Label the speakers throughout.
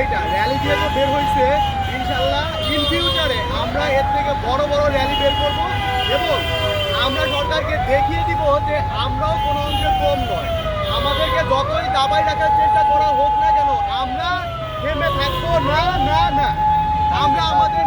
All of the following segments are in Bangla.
Speaker 1: এইটা র্যালি যেহেতু বের হয়েছে, ইনশাল্লাহ ইন ফিউচারে আমরা এর থেকে বড় বড় র্যালি বের করব এবং আমরা সরকারকে দেখিয়ে দিব যে আমরাও কোনো অংশে কম নয়। আমাদেরকে যতই দাবাই রাখার চেষ্টা করা হোক না কেন, আমরা থেমে থাকব। না না না। আমরা আমাদের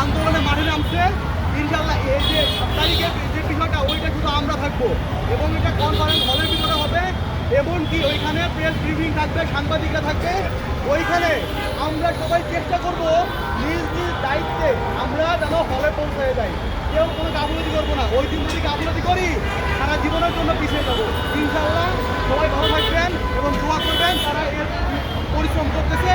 Speaker 1: আন্দোলনে মাঠে নামছে। ইনশাল্লাহ এই যে সাত তারিখের যে বিষয়টা, ওইটা শুধু আমরা থাকব। এবং এটা কনফারেন্স হলের ভিতরে হবে। এমনকি ওইখানে প্রেস ব্রিফিং থাকবে, সাংবাদিকরা থাকবে। ওইখানে আমরা সবাই চেষ্টা করব নিজ নিজ দায়িত্বে আমরা যেন হলে পৌঁছে যাই। কেউ কোনো গাফলতি করব না। ওই দিন যদি গাফলতি করি, সারা জীবনের জন্য পিছিয়ে যাব। ইনশাল্লাহ সবাই ভালো থাকবেন এবং দোয়া করবেন, তারা এর পরিশ্রম করতেছে।